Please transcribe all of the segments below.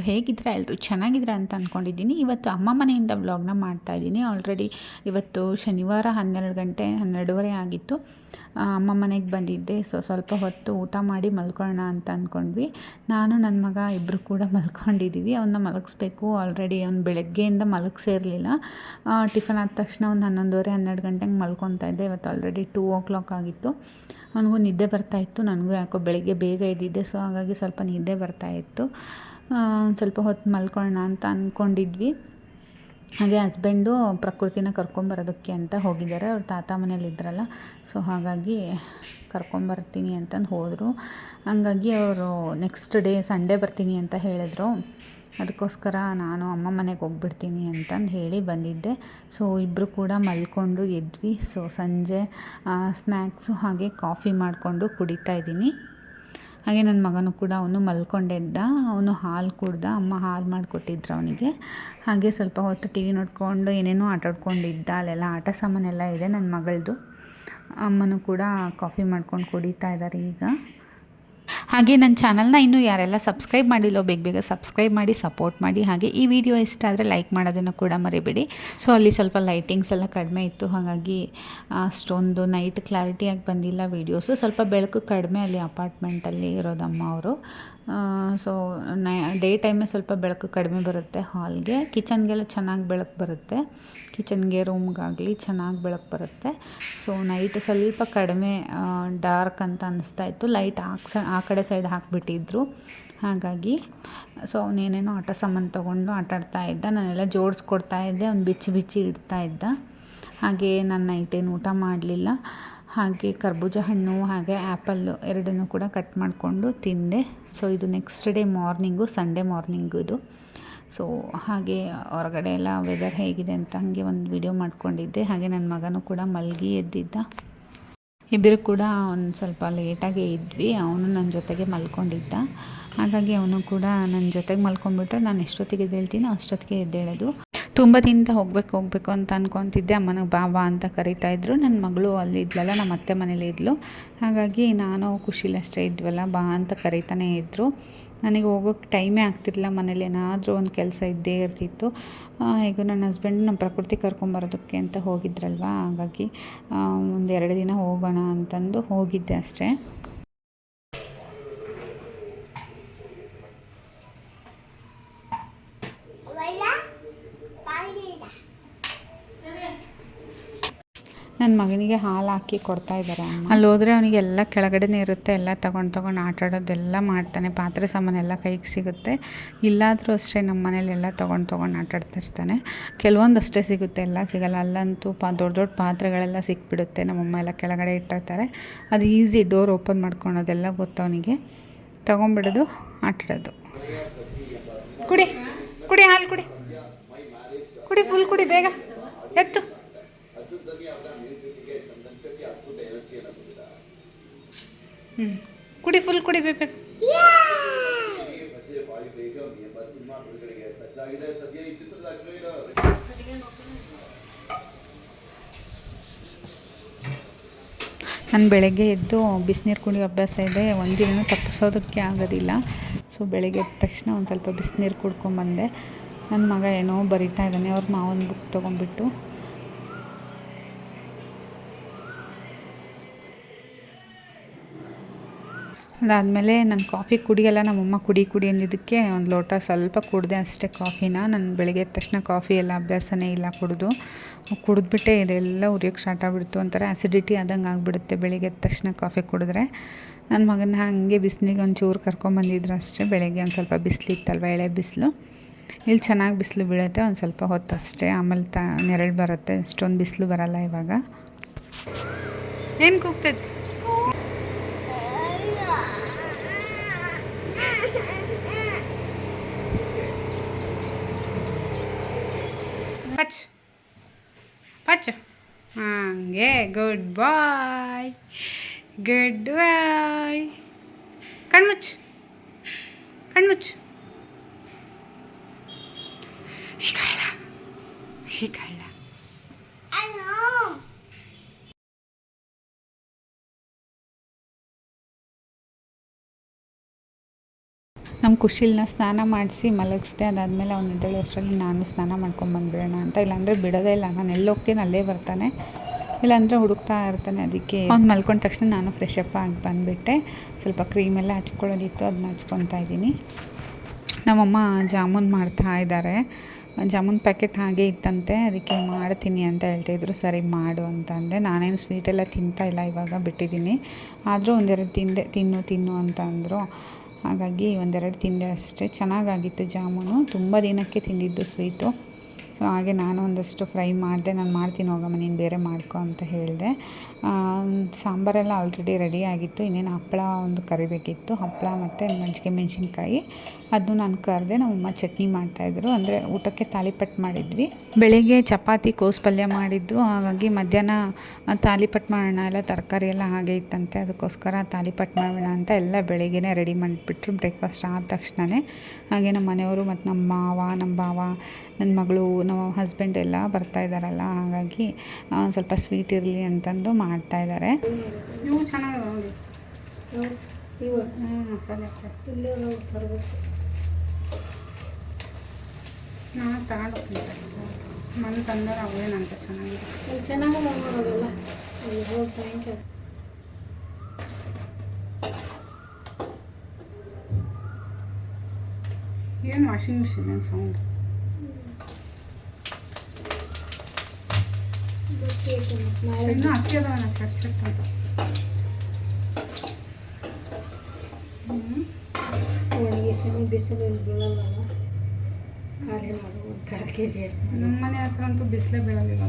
ಹೇಗಿದ್ರೆ ಎಲ್ಲರೂ ಚೆನ್ನಾಗಿದ್ರೆ ಅಂತ ಅಂದ್ಕೊಂಡಿದ್ದೀನಿ ಇವತ್ತು ಅಮ್ಮ ಮನೆಯಿಂದ ವ್ಲಾಗ್ನ ಮಾಡ್ತಾಯಿದ್ದೀನಿ ಆಲ್ರೆಡಿ ಇವತ್ತು ಶನಿವಾರ ಹನ್ನೆರಡು ಗಂಟೆ ಹನ್ನೆರಡುವರೆ ಆಗಿತ್ತು. ಅಮ್ಮ ಮನೆಗೆ ಬಂದಿದ್ದೆ. ಸೊ ಸ್ವಲ್ಪ ಹೊತ್ತು ಊಟ ಮಾಡಿ ಮಲ್ಕೊಳ್ಳೋಣ ಅಂತ ಅಂದ್ಕೊಂಡ್ವಿ ನಾನು ನನ್ನ ಮಗ ಇಬ್ಬರು ಕೂಡ ಮಲ್ಕೊಂಡಿದ್ದೀವಿ. ಅವನ್ನ ಮಲಗಿಸ್ಬೇಕು. ಆಲ್ರೆಡಿ ಅವ್ನು ಬೆಳಗ್ಗೆಯಿಂದ ಮಲಗಿಸಿರಲಿಲ್ಲ ಟಿಫನ್ ಆದ ತಕ್ಷಣ ಒಂದು ಹನ್ನೊಂದುವರೆ ಹನ್ನೆರಡು ಗಂಟೆಗೆ ಮಲ್ಕೊತಾ ಇದ್ದೆ. ಇವತ್ತು ಆಲ್ರೆಡಿ ಟೂ ಓ ಕ್ಲಾಕ್ ಆಗಿತ್ತು. ಅವನಿಗೂ ನಿದ್ದೆ ಬರ್ತಾ ಇತ್ತು. ನನಗೂ ಯಾಕೋ ಬೆಳಗ್ಗೆ ಬೇಗ ಇದ್ದಿದ್ದೆ ಸೊ ಹಾಗಾಗಿ ಸ್ವಲ್ಪ ನಿದ್ದೆ ಬರ್ತಾ ಇತ್ತು. ಆ, ಒಂದ್ ಸ್ವಲ್ಪ ಹೊತ್ತು ಮಲ್ಕೊಳ್ಳೋಣ ಅಂತ ಅಂದ್ಕೊಂಡಿದ್ವಿ ಹಾಗೆ ಹಸ್ಬೆಂಡು ಪ್ರಕೃತಿನ ಕರ್ಕೊಂಬರೋದಕ್ಕೆ ಅಂತ ಹೋಗಿದ್ದಾರೆ. ಅವ್ರ ತಾತ ಮನೇಲಿ ಇದ್ರಲ್ಲ, ಸೊ ಹಾಗಾಗಿ ಕರ್ಕೊಂಬರ್ತೀನಿ ಅಂತಂದು ಹೋದರು. ಹಾಗಾಗಿ ಅವರು ನೆಕ್ಸ್ಟ್ ಡೇ ಸಂಡೇ ಬರ್ತೀನಿ ಅಂತ ಹೇಳಿದ್ರು. ಅದಕ್ಕೋಸ್ಕರ ನಾನು ಅಮ್ಮ ಮನೆಗೆ ಹೋಗ್ಬಿಡ್ತೀನಿ ಅಂತಂದು ಹೇಳಿ ಬಂದಿದ್ದೆ. ಸೊ ಇಬ್ಬರು ಕೂಡ ಮಲ್ಕೊಂಡು ಎದ್ವಿ ಸೊ ಸಂಜೆ ಸ್ನ್ಯಾಕ್ಸು ಹಾಗೆ ಕಾಫಿ ಮಾಡಿಕೊಂಡು ಕುಡಿತಾ ಇದ್ದೀನಿ. ಹಾಗೆ ನನ್ನ ಮಗನೂ ಕೂಡ ಅವನು ಮಲ್ಕೊಂಡಿದ್ದ, ಅವನು ಹಾಲು ಕುಡ್ದ, ಅಮ್ಮ ಹಾಲು ಮಾಡಿಕೊಟ್ಟಿದ್ರು ಅವನಿಗೆ. ಹಾಗೆ ಸ್ವಲ್ಪ ಹೊತ್ತು ಟಿ ವಿ ನೋಡ್ಕೊಂಡು ಏನೇನೋ ಆಟ ಆಡ್ಕೊಂಡಿದ್ದ, ಅಲ್ಲೆಲ್ಲ ಆಟ ಸಾಮಾನೆಲ್ಲ ಇದೆ ನನ್ನ ಮಗಳದು. ಅಮ್ಮನೂ ಕೂಡ ಕಾಫಿ ಮಾಡ್ಕೊಂಡು ಕುಡಿತಾ ಇದ್ದಾರೆ ಈಗ. ಹಾಗೆ ನನ್ನ ಚಾನಲ್ನ ಇನ್ನೂ ಯಾರೆಲ್ಲ ಸಬ್ಸ್ಕ್ರೈಬ್ ಮಾಡಿಲ್ಲೋ ಬೇಗ ಬೇಗ ಸಬ್ಸ್ಕ್ರೈಬ್ ಮಾಡಿ, ಸಪೋರ್ಟ್ ಮಾಡಿ. ಹಾಗೆ ಈ ವಿಡಿಯೋ ಇಷ್ಟ ಆದರೆ ಲೈಕ್ ಮಾಡೋದನ್ನು ಕೂಡ ಮರಿಬೇಡಿ. ಸೊ, ಅಲ್ಲಿ ಸ್ವಲ್ಪ ಲೈಟಿಂಗ್ಸ್ ಎಲ್ಲ ಕಡಿಮೆ ಇತ್ತು. ಹಾಗಾಗಿ ಅಷ್ಟೊಂದು ನೈಟ್ ಕ್ಲಾರಿಟಿಯಾಗಿ ಬಂದಿಲ್ಲ ವೀಡಿಯೋಸು ಸ್ವಲ್ಪ ಬೆಳಕು ಕಡಿಮೆ ಅಲ್ಲಿ ಅಪಾರ್ಟ್ಮೆಂಟಲ್ಲಿ ಇರೋದಮ್ಮ ಅವರು. ಸೊ ನೈ ಡೇ ಟೈಮೇ ಸ್ವಲ್ಪ ಬೆಳಕು ಕಡಿಮೆ ಬರುತ್ತೆ ಹಾಲ್ಗೆ ಕಿಚನ್ಗೆಲ್ಲ ಚೆನ್ನಾಗಿ ಬೆಳಕು ಬರುತ್ತೆ. ಕಿಚನ್ಗೆ ರೂಮ್ಗಾಗಲಿ ಚೆನ್ನಾಗಿ ಬೆಳಕು ಬರುತ್ತೆ. ಸೊ ನೈಟ್ ಸ್ವಲ್ಪ ಕಡಿಮೆ ಡಾರ್ಕ್ ಅಂತ ಅನಿಸ್ತಾ ಇತ್ತು. ಲೈಟ್ ಹಾಕ್ಸ ಆ ಕಡೆ ಸೈಡ್ ಹಾಕಿಬಿಟ್ಟಿದ್ರು. ಹಾಗಾಗಿ ಸೊ ಅವನೇನೇನೋ ಆಟ ಸಾಮಾನು ತೊಗೊಂಡು ಆಟ ಆಡ್ತಾ ಇದ್ದ. ನಾನೆಲ್ಲ ಜೋಡಿಸ್ಕೊಡ್ತಾ ಇದ್ದೆ. ಅವ್ನು ಬಿಚ್ಚಿ ಬಿಚ್ಚಿ ಇಡ್ತಾ ಇದ್ದ. ಹಾಗೆ ನಾನು ನೈಟೇನು ಊಟ ಮಾಡಲಿಲ್ಲ. ಹಾಗೆ ಕರ್ಬೂಜ ಹಣ್ಣು, ಹಾಗೆ ಆ್ಯಪಲ್ಲು ಎರಡನ್ನೂ ಕೂಡ ಕಟ್ ಮಾಡಿಕೊಂಡು ತಿಂದೆ. ಸೊ ಇದು next day morning Sunday morning ಇದು. ಸೊ ಹಾಗೆ ಹೊರಗಡೆ ಎಲ್ಲ ವೆದರ್ ಹೇಗಿದೆ ಅಂತ ಹಾಗೆ ಒಂದು ವಿಡಿಯೋ ಮಾಡ್ಕೊಂಡಿದ್ದೆ. ಹಾಗೆ ನನ್ನ ಮಗನೂ ಕೂಡ ಮಲಗಿ ಎದ್ದಿದ್ದ. ಇಬ್ಬರು ಕೂಡ ಒಂದು ಸ್ವಲ್ಪ ಲೇಟಾಗೆ ಇದ್ವಿ. ಅವನು ನನ್ನ ಜೊತೆಗೆ ಮಲ್ಕೊಂಡಿದ್ದ. ಹಾಗಾಗಿ ಅವನು ಕೂಡ ನನ್ನ ಜೊತೆಗೆ ಮಲ್ಕೊಂಡ್ಬಿಟ್ರೆ ನಾನು ಎಷ್ಟೊತ್ತಿಗೆ ಎದ್ದೇಳ್ತೀನೋ ಅಷ್ಟೊತ್ತಿಗೆ ಎದ್ದೇಳೋದು. ತುಂಬ ದಿನದ ಹೋಗ್ಬೇಕು ಹೋಗ್ಬೇಕು ಅಂತ ಅನ್ಕೊತಿದ್ದೆ. ಅಮ್ಮನಿಗೆ ಬಾ ಬಾ ಅಂತ ಕರಿತಾ ಇದ್ರು. ನನ್ನ ಮಗಳು ಅಲ್ಲಿ ಇದ್ಲಲ್ಲ, ನಮ್ಮ ಅತ್ತೆ ಮನೇಲಿ ಇದ್ಲು. ಹಾಗಾಗಿ ನಾನು ಖುಷಿಲಷ್ಟೇ ಇದ್ವಲ್ಲ, ಬಾ ಅಂತ ಕರಿತಾನೇ ಇದ್ದರು ನನಗೆ ಹೋಗೋಕ್ಕೆ ಟೈಮೇ ಆಗ್ತಿರ್ಲಿಲ್ಲ. ಮನೇಲಿ ಏನಾದರೂ ಒಂದು ಕೆಲಸ ಇದ್ದೇ ಇರ್ತಿತ್ತು. ಈಗ ನನ್ನ ಹಸ್ಬೆಂಡ್ ನಮ್ಮ ಪ್ರಕೃತಿ ಕರ್ಕೊಂಬರೋದಕ್ಕೆ ಅಂತ ಹೋಗಿದ್ರಲ್ವಾ? ಹಾಗಾಗಿ ಒಂದು ಎರಡು ದಿನ ಹೋಗೋಣ ಅಂತಂದು ಹೋಗಿದ್ದೆ ಅಷ್ಟೇ ನನ್ನ ಮಗನಿಗೆ ಹಾಲು ಹಾಕಿ ಕೊಡ್ತಾ ಇದ್ದಾರೆ ಅಲ್ಲಿ ಹೋದ್ರೆ ಅವನಿಗೆ ಎಲ್ಲ ಕೆಳಗಡೆನೇ ಇರುತ್ತೆ, ಎಲ್ಲ ತಗೊಂಡು ತಗೊಂಡು ಆಟ ಆಡೋದೆಲ್ಲ ಮಾಡ್ತಾನೆ. ಪಾತ್ರೆ ಸಾಮಾನೆಲ್ಲ ಕೈಗೆ ಸಿಗುತ್ತೆ. ಇಲ್ಲಾದರೂ ಅಷ್ಟೇ ನಮ್ಮ ಮನೇಲಿ ಎಲ್ಲ ತೊಗೊಂಡು ತೊಗೊಂಡು ಆಟ ಆಡ್ತಿರ್ತಾನೆ ಕೆಲವೊಂದು ಅಷ್ಟೇ ಸಿಗುತ್ತೆ, ಎಲ್ಲ ಸಿಗಲ್ಲ. ಅಲ್ಲಂತೂ ಪಾ, ದೊಡ್ಡ ದೊಡ್ಡ ಪಾತ್ರೆಗಳೆಲ್ಲ ಸಿಕ್ಬಿಡುತ್ತೆ. ನಮ್ಮಮ್ಮ ಎಲ್ಲ ಕೆಳಗಡೆ ಇಟ್ಟಿರ್ತಾರೆ. ಅದು ಈಸಿ ಡೋರ್ ಓಪನ್ ಮಾಡ್ಕೊಳೋದೆಲ್ಲ ಗೊತ್ತು ಅವನಿಗೆ. ತೊಗೊಂಬಿಡೋದು ಆಟಾಡೋದು ಕುಡಿ ಕುಡಿ ಹಾಲು ಕುಡಿ. ಕುಡಿ, ಫುಲ್ ಕುಡಿ ಬೇಗ. ಎತ್ತು. ಹ್ಞೂ ಕುಡಿ ಫುಲ್ ಕುಡಿ ಬೇಕು ನಾನು ಬೆಳಗ್ಗೆ ಎದ್ದು ಬಿಸಿನೀರು ಕುಡಿಯೋ ಅಭ್ಯಾಸ ಇದೆ. ಒಂದಿನ ತಪ್ಪಿಸೋದಕ್ಕೆ ಆಗೋದಿಲ್ಲ. ಸೊ ಬೆಳಗ್ಗೆ ಎದ್ದ ತಕ್ಷಣ ಒಂದು ಸ್ವಲ್ಪ ಬಿಸಿನೀರು ಕುಡ್ಕೊಂಬಂದೆ ನನ್ನ ಮಗ ಏನೋ ಬರಿತಾ ಇದ್ದಾನೆ. ಅವ್ರ ಮಾವನ ಬುಕ್ ತೊಗೊಂಡ್ಬಿಟ್ಟು ಅದಾದಮೇಲೆ ನಾನು ಕಾಫಿ ಕುಡಿಯಲ್ಲ, ನಮ್ಮಮ್ಮ ಕುಡಿ ಕುಡಿ ಅಂದಿದ್ದಕ್ಕೆ ಒಂದು ಲೋಟ ಸ್ವಲ್ಪ ಕುಡಿದೆ ಅಷ್ಟೇ ಕಾಫಿನ. ನಾನು ಬೆಳಗ್ಗೆ ಎದ್ದ ತಕ್ಷಣ ಕಾಫಿ ಎಲ್ಲ ಅಭ್ಯಾಸನೇ ಇಲ್ಲ ಕುಡಿದು. ಕುಡಿದ್ಬಿಟ್ಟೆ ಇದೆಲ್ಲ ಉರಿಯೋಕ್ಕೆ ಸ್ಟಾರ್ಟ್ ಆಗಿಬಿಡ್ತು. ಒಂಥರ ಆ್ಯಸಿಡಿಟಿ ಆದಂಗೆ ಆಗಿಬಿಡುತ್ತೆ ಬೆಳಗ್ಗೆ ಎದ್ದ ತಕ್ಷಣ ಕಾಫಿ ಕುಡಿದ್ರೆ. ನನ್ನ ಮಗನ ಹಾಗೆ ಬಿಸಿಲಿಗೆ ಒಂಚೂರು ಕರ್ಕೊಂಬಂದಿದ್ರು ಅಷ್ಟೇ. ಬೆಳಗ್ಗೆ ಒಂದು ಸ್ವಲ್ಪ ಬಿಸಿಲಿತ್ತಲ್ವ ಎಳೆ ಬಿಸಿಲು. ಇಲ್ಲಿ ಚೆನ್ನಾಗಿ ಬಿಸಿಲು ಬೀಳುತ್ತೆ, ಒಂದು ಸ್ವಲ್ಪ ಹೊತ್ತು ಅಷ್ಟೇ. ಆಮೇಲೆ ತ ನೆರಳು ಬರುತ್ತೆ. ಅಷ್ಟೊಂದು ಬಿಸಿಲು ಬರಲ್ಲ ಇವಾಗ. ಏನು ಕೂಗ್ತೈತಿ ಪಚ್ ಹಾಗೆ ಗುಡ್ ಬಾಯ್ ಗುಡ್ ಬಾಯ್ ಕಣ್ಮುಚ್ಚು ಕಣ್ಮುಚ್ಚು ಶಿಕಳ್ಳ ಶಿಕಳ್ಳ ನಮ್ಮ ಕುಶಿಲ್ನ ಸ್ನಾನ ಮಾಡಿಸಿ ಮಲಗಿಸ್ದೆ, ಅದಾದಮೇಲೆ ಅವ್ನು ಎದ್ದೇಳೋ, ಅಷ್ಟರಲ್ಲಿ ನಾನು ಸ್ನಾನ ಮಾಡ್ಕೊಂಬಂದ್ಬಿಡೋಣ ಅಂತ. ಇಲ್ಲಾಂದರೆ ಬಿಡೋದೇ ಇಲ್ಲ, ನಾನು ಎಲ್ಲಿ ಹೋಗ್ತೀನಿ ಅಲ್ಲೇ ಬರ್ತಾನೆ. ಇಲ್ಲಾಂದರೆ ಹುಡುಕ್ತಾ ಇರ್ತಾನೆ ಅದಕ್ಕೆ. ಅವ್ನು ಮಲ್ಕೊಂಡ ತಕ್ಷಣ ನಾನು ಫ್ರೆಶ್ ಅಪ್ ಆಗಿ ಬಂದುಬಿಟ್ಟೆ. ಸ್ವಲ್ಪ ಕ್ರೀಮ್ ಎಲ್ಲ ಹಚ್ಕೊಳ್ಳೋದಿತ್ತು ಅದನ್ನ ಹಚ್ಕೊತಾ ಇದ್ದೀನಿ. ನಮ್ಮಮ್ಮ ಜಾಮೂನ್ ಮಾಡ್ತಾ ಇದ್ದಾರೆ. ಜಾಮೂನ್ ಪ್ಯಾಕೆಟ್ ಹಾಗೆ ಇತ್ತಂತೆ, ಅದಕ್ಕೆ ಮಾಡ್ತೀನಿ ಅಂತ ಹೇಳ್ತಾಯಿದ್ರು ಸರಿ ಮಾಡು ಅಂತಂದೆ ನಾನೇನು ಸ್ವೀಟೆಲ್ಲ ತಿಂತಾ ಇಲ್ಲ, ಇವಾಗ ಬಿಟ್ಟಿದ್ದೀನಿ. ಆದರೂ ಒಂದೆರಡು ತಿಂದೆ, ತಿನ್ನು ತಿನ್ನು ಅಂತ ಅಂದರು. ಹಾಗಾಗಿ ಒಂದೆರಡು ತಿಂದೆ ಅಷ್ಟೇ ಚೆನ್ನಾಗಾಗಿತ್ತು ಜಾಮೂನು. ತುಂಬ ದಿನಕ್ಕೆ ತಿಂದಿದ್ದು ಸ್ವೀಟು ಸೊ ಹಾಗೆ ನಾನು ಒಂದಷ್ಟು ಫ್ರೈ ಮಾಡಿದೆ. ನಾನು ಮಾಡ್ತೀನಿ, ಹೋಗಮ್ಮ, ನೀನು ಬೇರೆ ಮಾಡ್ಕೊ ಅಂತ ಹೇಳಿದೆ. ಸಾಂಬಾರೆಲ್ಲ ಆಲ್ರೆಡಿ ರೆಡಿ ಆಗಿತ್ತು. ಇನ್ನೇನು ಹಪ್ಪಳ ಒಂದು ಕರಿಬೇಕಿತ್ತು ಹಪ್ಪಳ ಮತ್ತು ಮಜ್ಜಿಗೆ ಮೆಣಸಿನ್ಕಾಯಿ. ಅದನ್ನು ನಾನು ಕರೆದೆ. ನಮ್ಮಮ್ಮ ಚಟ್ನಿ ಮಾಡ್ತಾಯಿದ್ರು ಅಂದರೆ ಊಟಕ್ಕೆ ತಾಲಿಪಟ್ಟು ಮಾಡಿದ್ವಿ. ಬೆಳಿಗ್ಗೆ ಚಪಾತಿ, ಕೋಸು ಪಲ್ಯ ಮಾಡಿದ್ರು. ಹಾಗಾಗಿ ಮಧ್ಯಾಹ್ನ ತಾಲಿಪಟ್ಟು ಮಾಡೋಣ, ಎಲ್ಲ ತರಕಾರಿ ಎಲ್ಲ ಹಾಗೆ ಇತ್ತಂತೆ. ಅದಕ್ಕೋಸ್ಕರ ತಾಲಿಪಟ್ಟು ಮಾಡೋಣ ಅಂತ ಎಲ್ಲ ಬೆಳಿಗ್ಗೆನೇ ರೆಡಿ ಮಾಡಿಬಿಟ್ರು. ಬ್ರೇಕ್ಫಾಸ್ಟ್ ಆದ ತಕ್ಷಣವೇ ಹಾಗೆ ನಮ್ಮ ಮನೆಯವರು ಮತ್ತು ನಮ್ಮ ಮಾವ, ನಮ್ಮ ಭಾವ ನನ್ನ ಮಗಳು ನಮ್ಮ ಹಸ್ಬೆಂಡ್ ಎಲ್ಲ ಬರ್ತಾ ಇದ್ದಾರಲ್ಲ ಹಾಗಾಗಿ ಸ್ವಲ್ಪ ಸ್ವೀಟ್ ಇರಲಿ ಅಂತಂದು ಮಾಡ್ತಾ ಇದ್ದಾರೆ. ನಾನು ಮನೆ ತಂದರೆ ಅವೇನಂತ ಚೆನ್ನಾಗಿದೆ ನೋಡೋದಲ್ಲ ಸಾಯಂಕಾಲ ಏನು ವಾಷಿಂಗ್ ಮಿಷಿನ್ ಏನು ಸೌಂಡ್ ಇನ್ನೂ ಹಸಿ ಅದಾವನ ಚಟ್ ಚಟ್ ಅಂತ ಒಣಗಿ ಬಿಸಿಲು ಇಲ್ಲಿ ಬೀಳಲ್ಲ ಖಾಲಿ ಮಾಡು ಒಂದು ಕಾಲು ಕೆ ಜಿ ನಮ್ಮ ಮನೆ ಹತ್ರ ಅಂತೂ ಬಿಸಿಲೇ ಬೀಳಲಿಲ್ಲ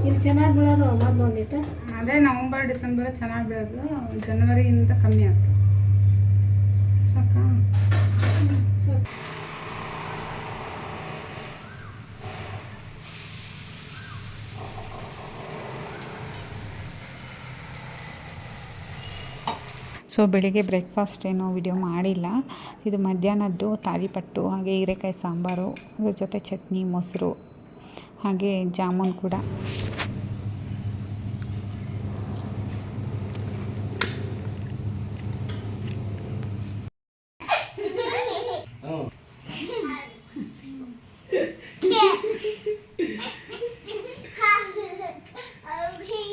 ಇಲ್ಲಿ ಚೆನ್ನಾಗಿ ಬೀಳೋದು ಮೊದಲು ಒಂದಿಟ್ಟು ಅದೇ ನವಂಬರ್ ಡಿಸೆಂಬರ್ ಚೆನ್ನಾಗಿ ಬೀಳೋದು. ಜನವರಿಯಿಂದ ಕಮ್ಮಿ ಆಗ್ತದೆ ಸಾಕಾ? ಸ್ವಲ್ಪ ಸೊ ಬೆಳಿಗ್ಗೆ ಬ್ರೇಕ್ಫಾಸ್ಟ್ ಏನೋ ವಿಡಿಯೋ ಮಾಡಿಲ್ಲ. ಇದು ಮಧ್ಯಾಹ್ನದ್ದು ತಾಲಿಪಟ್ಟು ಹಾಗೆ ಹೀರೆಕಾಯಿ ಸಾಂಬಾರು, ಅದ್ರ ಜೊತೆ ಚಟ್ನಿ, ಮೊಸರು, ಹಾಗೆ ಜಾಮೂನ್ ಕೂಡ.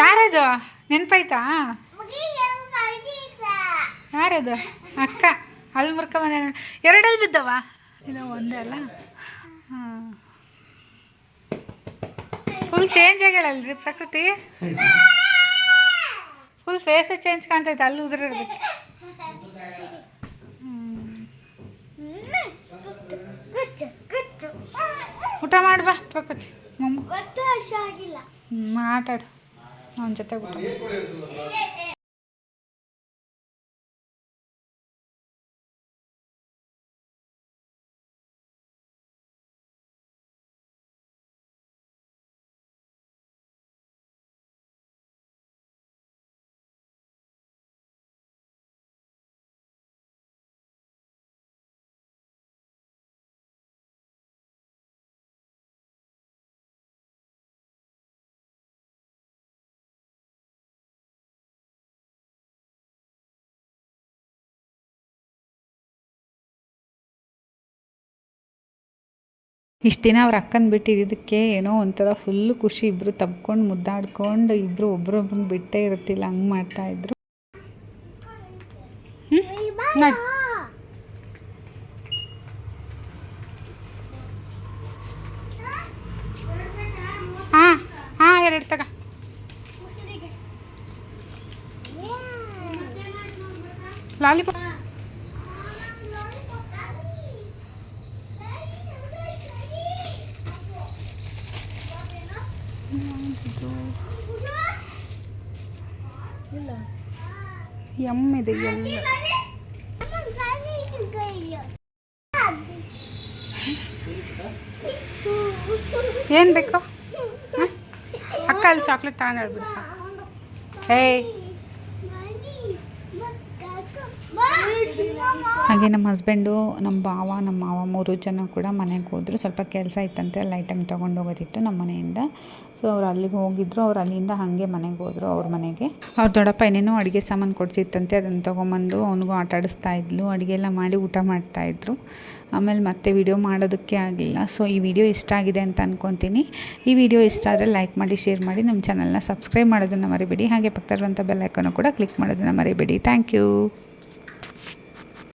ಯಾರದು? ನೆನಪಾಯ್ತಾ? ಯಾರದು? ಅಕ್ಕ. ಅಲ್ಲಿ ಮುರ್ಕ ಮನೆ ಎರಡಲ್ಲಿ ಬಿದ್ದವ ಇಲ್ಲ, ಒಂದೇ ಅಲ್ಲ? ಹಾಂ. ಫುಲ್ ಚೇಂಜ್ ಆಗ್ಯಾಳಲ್ರಿ ಪ್ರಕೃತಿ? ಫುಲ್ ಫೇಸೇ ಚೇಂಜ್ ಕಾಣ್ತೈತೆ, ಅಲ್ಲಿ ಉದುರಿರ್ಬೇಕು. ಊಟ ಮಾಡ್ಬಾ ಪ್ರಕೃತಿ. ಮಮ್ಮ. ಆಟಾಡು. ಅವನ ಜೊತೆ ಊಟ ಇಷ್ಟು ದಿನ ಅವ್ರ ಅಕ್ಕನ ಬಿಟ್ಟಿದ್ದಕ್ಕೆ ಏನೋ ಒಂಥರ ಫುಲ್ ಖುಷಿ. ಇಬ್ಬರು ತಬ್ಕೊಂಡು ಮುದ್ದಾಡ್ಕೊಂಡು ಇಬ್ಬರು ಒಬ್ರೊಬ್ರನ್ನ ಬಿಟ್ಟೇ ಇರ್ತಿಲ್ಲ. ಹಂಗೆ ಮಾಡ್ತಾಯಿದ್ರು ಹ್ಞೂ ನೋಡಿ ಹಾಂ ಹಾಂ ಎರಡು ತಗ ಲಾಲಿಪಾಪ್ ಇಲ್ಲ ಎಂ ಇದೆ ಎಲ್ಲ ಏನು ಬೇಕು? ಅಕ್ಕ ಅಲ್ಲಿ ಚಾಕ್ಲೇಟ್ ತಗೊಂಡು ಹೇಳ್ಬಿಡು ಸಾಕು. ಹಾಗೆ ನಮ್ಮ ಹಸ್ಬೆಂಡು ನಮ್ಮ ಭಾವ, ನಮ್ಮ ಮಾವ ಮೂರು ಜನ ಕೂಡ ಮನೆಗೆ ಹೋದರು. ಸ್ವಲ್ಪ ಕೆಲಸ ಇತ್ತಂತೆ, ಅಲ್ಲಿ ಐಟಮ್ ತೊಗೊಂಡು ಹೋಗೋದಿತ್ತು ನಮ್ಮ ಮನೆಯಿಂದ. ಸೊ ಅವ್ರು ಅಲ್ಲಿಗೆ ಹೋಗಿದ್ರು, ಅವ್ರು ಅಲ್ಲಿಂದ ಹಾಗೆ ಮನೆಗೆ ಹೋದರು ಅವ್ರ ಮನೆಗೆ. ಅವ್ರ ದೊಡ್ಡಪ್ಪ ಏನೇನೋ ಅಡುಗೆ ಸಾಮಾನು ಕೊಡಿಸಿತ್ತಂತೆ ಅದನ್ನು ತೊಗೊಂಬಂದು ಅವನಿಗೂ ಆಟ ಆಡಿಸ್ತಾ ಇದ್ಲು. ಅಡುಗೆ ಎಲ್ಲ ಮಾಡಿ ಊಟ ಮಾಡ್ತಾಯಿದ್ರು ಆಮೇಲೆ ಮತ್ತೆ ವಿಡಿಯೋ ಮಾಡೋದಕ್ಕೆ ಆಗಲಿಲ್ಲ ಸೊ ಈ ವಿಡಿಯೋ ಇಷ್ಟ ಆಗಿದೆ ಅಂತ ಅಂದ್ಕೊತೀನಿ ಈ ವಿಡಿಯೋ ಇಷ್ಟ ಆದರೆ ಲೈಕ್ ಮಾಡಿ ಶೇರ್ ಮಾಡಿ ನಮ್ಮ ಚಾನಲ್ನ ಸಬ್ಸ್ಕ್ರೈಬ್ ಮಾಡೋದನ್ನು ಮರಿಬೇಡಿ. ಹಾಗೆ ಪಕ್ಕದಲ್ಲಿರುವಂಥ ಬೆಲ್ ಐಕನ್ನು ಕೂಡ ಕ್ಲಿಕ್ ಮಾಡೋದನ್ನು ಮರಿಬೇಡಿ. Thank you